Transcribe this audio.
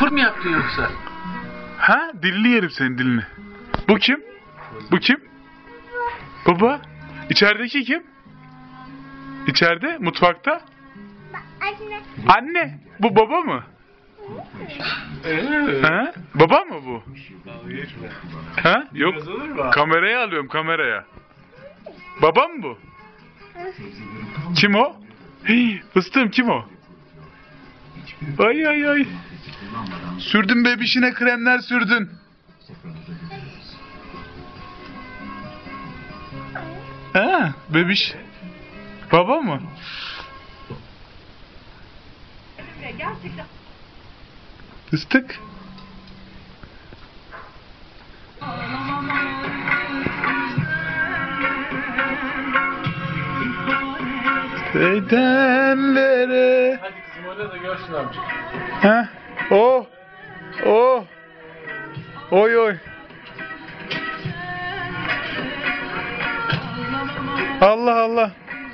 Fır mı yaptın yoksa? Ha? Dilini yerim senin dilini. Bu kim? Bu kim? Baba? İçerideki kim? İçeride? Mutfakta? Anne. Anne. Bu baba mı? Ee, Ha? Baba mı bu? Ha? Yok. Mu? Kameraya alıyorum kameraya. Baba mı bu? Kim o? Hey, fıstığım kim o? Ay ay ay. Sürdün bebişine kremler sürdün. Ha, bebiş. Baba mı? Gerçekten Fıstık. Bedenlere Hadi kızım orada da görsün amca. Ha? Oh. Oh. Oy oy. Allah Allah.